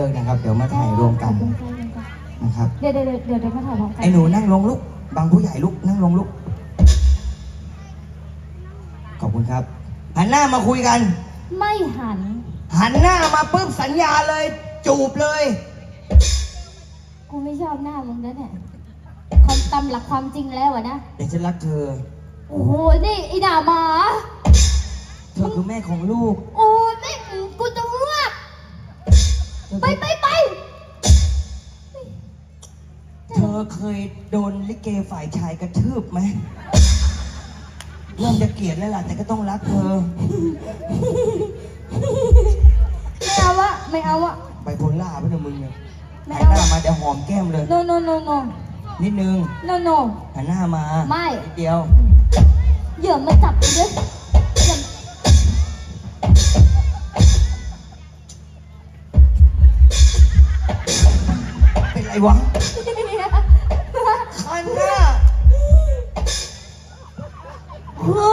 เลิกนะครับ เดี๋ยวมาถ่ายรวมกันนะครับเดี๋ยวเดี๋ยวเดี๋ยวเดี๋ยวเดี๋ยวมาถ่ายพร้อมกันไอ้หนูนั่งลงลุก บางผู้ใหญ่ลุกนั่งลงลุก ขอบคุณครับ หันหน้ามาคุยกัน ไม่หัน หันหน้ามาปุ๊บสัญญาเลย จูบเลย กูไม่ชอบหน้ามึงนะเนี่ยความตำหลักความจริงแล้วอะนะ เดี๋ยวฉันรักเธอ โอ้โห นี่ไอ้ด่าหมา เธอคือแม่ของลูก โอ้ ไปไปไปเธอเคยโดนลิเกฝ่ายชายกระทืบไหมเริ่มจะเกลียดแล้วล่ะแต่ก็ต้องรักเธอ ไม่เอาวะไม่เอาวะไปโพล่าไปเถอะมึงเนี่ยไม่หันเอาหน้ามาเดี๋ยวหอมแก้มเลย no no no no นิดนึง no no หันหน้ามาไม่ นิดเดียวอย่ามาจับกูด้วย เป็นไรวะคันหน้าโอ้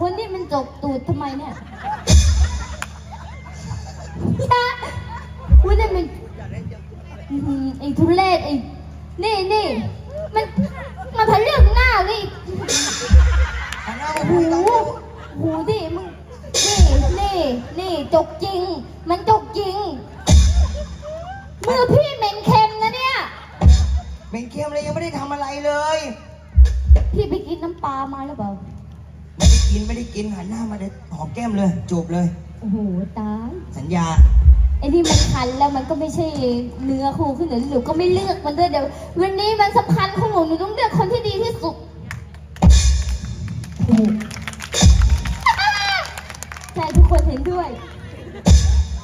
วันนี้มันจบตูดทำไมเนี่ยอย่าวันนี้มันอื้อหือไอ้ทุเรศไอ้นี่นี่มันมันทะลึ่งหน้าเลยหันหน้ามาหูคุยกันหูดิมึงนี่นี่นี่จกจริง มันจกจริง มือพี่เหม็นเค็มนะเนี่ยเป็นเค็มเลยยังไม่ได้ทำอะไรเลย พี่ไปกินน้ำปลามาหรือเปล่า ไม่ได้กินไม่ได้กินหันหน้ามาเดี๋ยวหอมแก้มเลยจูบเลย โอ้โหตายสัญญา ไอ้นี่มันคันแล้วมันก็ไม่ใช่เนื้อคู่ขึ้นหรือหนูก็ไม่เลือกมันด้วยเดี๋ยว วันนี้มันสำคัญของหนูหนูต้องเลือกคนที่ดีที่สุดถูกใช่ทุกคนเห็นด้วย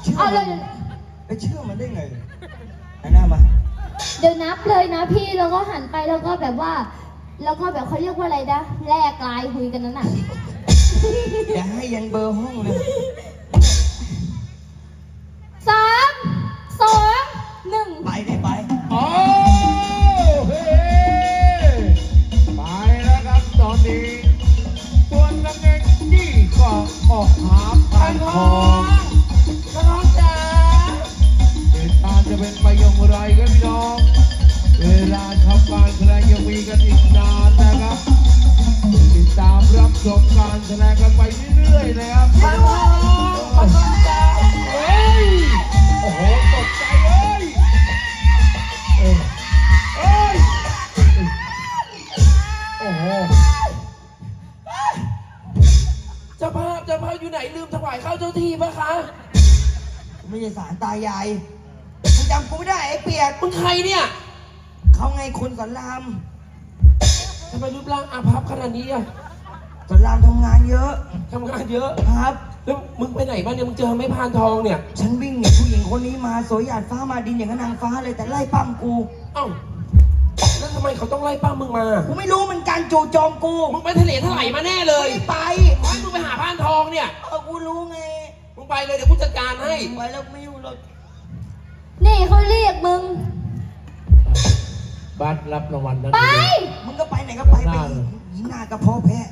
เชื่อเอามัเลนย แล้วเชื่อมันได้ไงหันหน้ามา เดี๋ยวนับเลยนะพี่แล้วก็หันไปแล้วก็แบบว่า แล้วก็แบบเขาเรียกว่าอะไรนะแลกไลายคุยกันนั่นน่ะ อย่าให้ยันเบอร์ห้องเลย ดงยังมีกันอีกนานนะครับ ติดตามรับชมการแสดงกันไปเรื่อยๆนะครับพันทองพันทองจ๋าเฮ้ยโอ้โหตกใจเอ้ยเอ้ยเอ้ยโอ้โหเจ้าภาพเจ้าภาพอยู่ไหนลืมถวายข้าวเจ้าที่ปะคะไม่ใช่สารตายายมึงจำกูไม่ได้ไอ้เปียกมึงใครเนี่ย เขาไงคนสอนรามทำไมรูปร่างอาภัพขนาดนี้อะสอนรามทำงานเยอะทำงานเยอะ ครับ แล้วมึงไปไหนบ้างเนี่ย มึงเจอไม่พานทองเนี่ย ฉันวิ่งหนีผู้หญิงคนนี้มาสวยหยาดฟ้ามาดินอย่างกับนางฟ้าเลยแต่ไล่ปั้มกูเอ้าแล้วทำไมเขาต้องไล่ป้ามึงมา กูไม่รู้มันการจู่โจมกูมึงไปทะเลถลายมาแน่เลยไม่ไปขอให้มึงไปหาพานทองเนี่ย เออกูรู้ไงมึงไปเลยเดี๋ยวกูจัดการให้ ไปแล้วไม่อยู่หรอกนี่เขาเรียกมึง บัตรรับรางวัลนั้นไปมึงก็ไปไหนก็ไปไปหญิงหน้ากระเพาะแพะ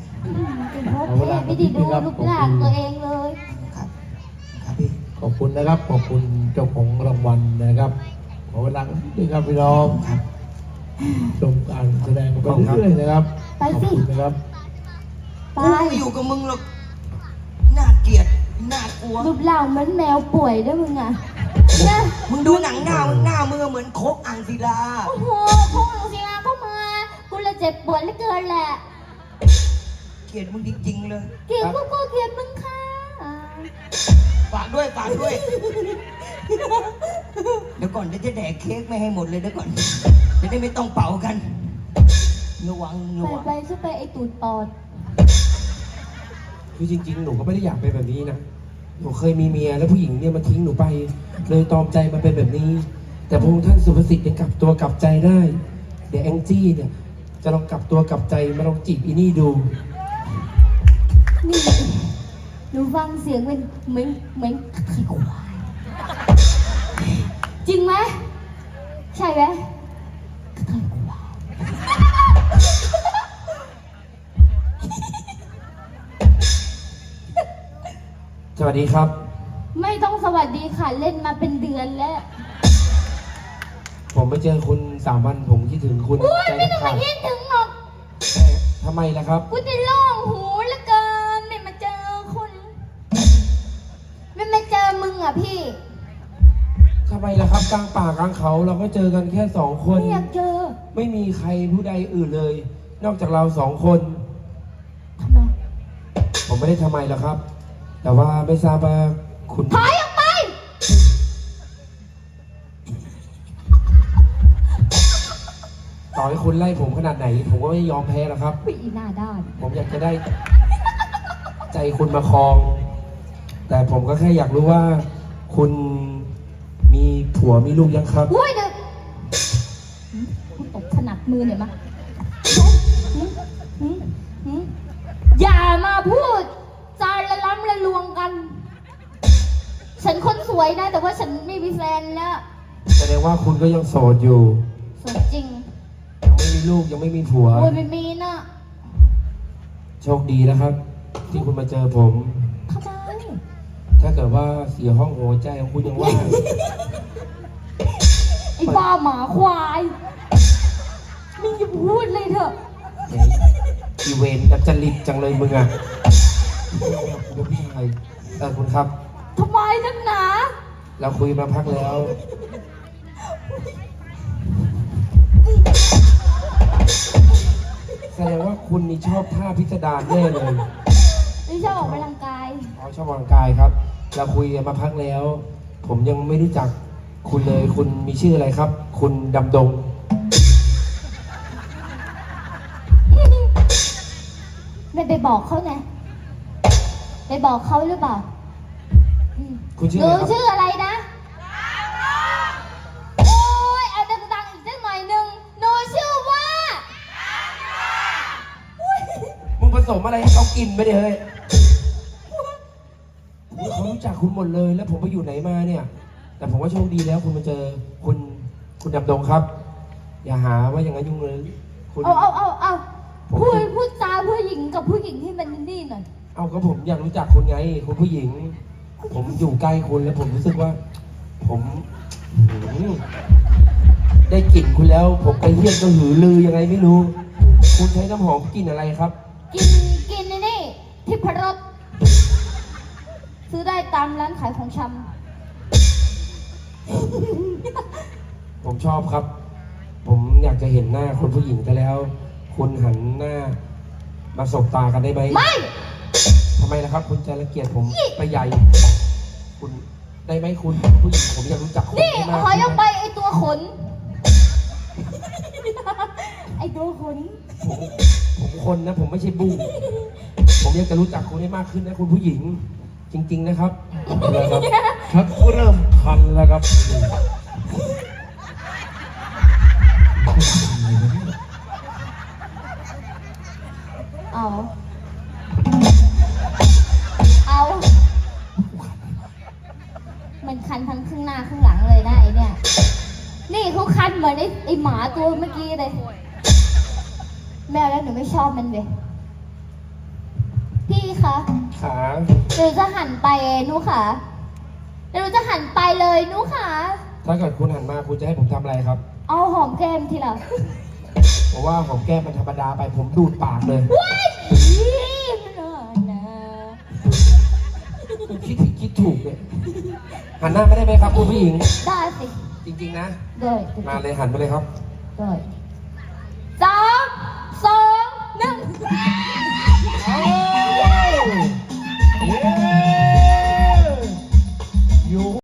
เป็นเพราะแพ้ไม่ได้ดูรูปร่างตัวเองเลย ครับ ครับพี่ ขอบคุณนะครับ ขอบคุณเจ้าของรางวัลนะครับขอเวลาด้วยครับพี่น้องครับ ชมการแสดงไปเรื่อยๆนะครับ ไปขอบสิ คุณนะครับ ไป กูไม่อยู่กับมึงหรอกน่าเกลียดน่ากลัว รูปร่างเหมือนแมวป่วยด้วยมึงอะ นะมึงดูหนังหน้ามึงหน้ามือเหมือนโคกอ่างศิลา โอ้โหพวกมึงสิงาเข้ามากูเลยเจ็บปวดเหลือเกินแหละเกลียดมึงจริงๆเลย เกลียดกูก็เกลียดมึงค่ะฝากด้วยฝากด้วย เดี๋ยวก่อนเดี๋ยวจะแดกเค้กไม่ให้หมดเลยเดี๋ยวก่อนจะได้ไม่ต้องเป่ากันระวังระไปวังไปช่วยไปไอตูดปอด คือจริงๆ หนูก็ไม่ได้อยากเป็นแบบนี้นะ หนูเคยมีเมียแล้วผู้หญิงเนี่ยมาทิ้งหนูไป เลยตอมใจมาเป็นแบบนี้ แต่พระองค์ท่านสุภสิทธิ์ยังกลับตัวกลับใจได้ เดี๋ยวแองจี้เนี่ย จะลองกลับตัวกลับใจมาลองจีบอีนี่ดู นี่หนูฟังเสียงเป็นเหมือนเหมือนขี้ควาย จริงไหมใช่ไหม สวัสดีครับ ไม่ต้องสวัสดีค่ะ เล่นมาเป็นเดือนแล้วผมไปเจอคุณสามวันผมคิดถึงคุณอุ้ยใจไม่แทต้อบงขามาดคิดถึงหรอกแต่ทำไมล่ะครับ กูจะร้องหูเหลือเกินไม่มาเจอคุณไม่มาเจอมึงอะพี่ทำไมล่ะครับกลางป่ากลางเขาเราก็เจอกันแค่สองคน ไม่อยากเจอไม่มีใครผู้ใดอื่นเลย นอกจากเราสองคน ทำไมผมไม่ได้ทำไมหรอกครับ แต่ว่าไม่ทราบว่าคุณถอยออกไป ต่อให้คุณไล่ผมขนาดไหน ผมก็ไม่ยอมแพ้หรอกครับผู้อีหน้าด้าน ผมอยากจะได้ ใจคุณมาครอง แต่ผมก็แค่อยากรู้ว่า คุณมีผัวมีลูกยังครับ อุ้ยเดี๋ยวหืมกูตบขนักมือหน่อยมะหืมหืมหืมอย่ามาพูดจา ละล้ำละลวงกัน ฉันคนสวยนะ แต่ว่าฉันไม่มีแฟนแล้วแสดงว่าคุณก็ยังโสดอยู่ สวยจริงยังไม่มีลูกยังไม่มีผัว โอ้ยไม่มีนะโชคดีนะครับ ที่คุณมาเจอผม ทำไมถ้าเกิดว่าเสียห้องหัวใจของคุณยังว่างไอ้บ้าหมาควายมึงอย่าพูดเลยเถอะเฮ้ยอีเวนต์ดัจจริตจังเลยมึงอะ คุณเป็นผู้ชายเออคุณครับ ทำไมนักหนา เราคุยมาพักแล้ว แสดงว่าคุณนี่ชอบท่าพิสดารแน่เลยไม่ชอบออกกำลังกายอ๋อชอบออกกำลังกายครับ เราคุยกันมาพักแล้ว ผมยังไม่รู้จักคุณเลย คุณมีชื่ออะไรครับ คุณดำดง ไม่ไปบอกเขาไง ไปบอกเขาหรือเปล่าอืมคุณชื่อหนูอะไรครับชื่ออะไรนะโอ้ยเอาดังๆอีกสักหน่อยหนึ่งหนูชื่อว่ามึงผสมอะไรให้เขากินไปดิเฮ้ยเขารู้จักคุณหมดเลย แล้วผมไปอยู่ไหนมาเนี่ย แต่ผมว่าโชคดีแล้วคุณมาเจอคุณคุณดำดงครับ อย่าหาว่าอย่างนั้นยุ่งเลยคุณ เอาเอาเอาเอาผมพูดพูดจาผู้หญิงกับผู้หญิงที่มันนี่หน่อย เอาก็ผมอยากรู้จักคุณไง คุณผู้หญิง ผมอยู่ใกล้คุณแล้วผมรู้สึกว่า ผมหือได้กลิ่นคุณแล้ว ผมไปเฮี้ยนก็หือลือยังไงไม่รู้ คุณใช้น้ำหอมกลิ่นอะไรครับ กินกินนี่นี่ทิพรสซื้อได้ตามร้านขายของชผมชอบครับ ผมอยากจะเห็นหน้าคุณผู้หญิงกันแล้ว คุณหันหน้า มาสบตากันได้ไหมำไม่ ทำไมล่ะครับ คุณจะรังเกียจผมไปใหญ่ คุณได้ไหมคุณผู้หญิงผมอยากรู้จักคุณนี่ให้มากขอขึ้นยกไปนะไอตัวขน ไอตัวขน ผมผมคนนะ ผมไม่ใช่บูผมอยากจะรู้จักคุณให้มากขึ้นนะคุณผู้หญิง จริง ๆ นะครับแล้วครับชักเริ่มคันแล้วครับเอาเอา มันคันทั้งข้างหน้าข้างหลังเลยนะไอเนี่ย นี่เขาคันเหมือนไอไอหมาตัวเมื่อกี้เลย แม่แล้วหนูไม่ชอบมันเลยพี่คะขาหนูจะหันไปหนูค่ะหนูจะหันไปเลยหนูค่ะ ถ้าเกิดคุณหันมาคุณจะให้ผมทำอะไรครับ เอาหอมแก้มทีละเพราะว่าผมแก้มมันธรรมดาไปผมดูดปากเลย ว้าย คุณคิดผิดคิดถูกเนี่ยหันหน้าไม่ได้ไหมครับคุณผู้หญิง ได้สิจริง ๆ นะ ได้มาเลยหันมาเลยครับได้สามสองหนึ่งเย้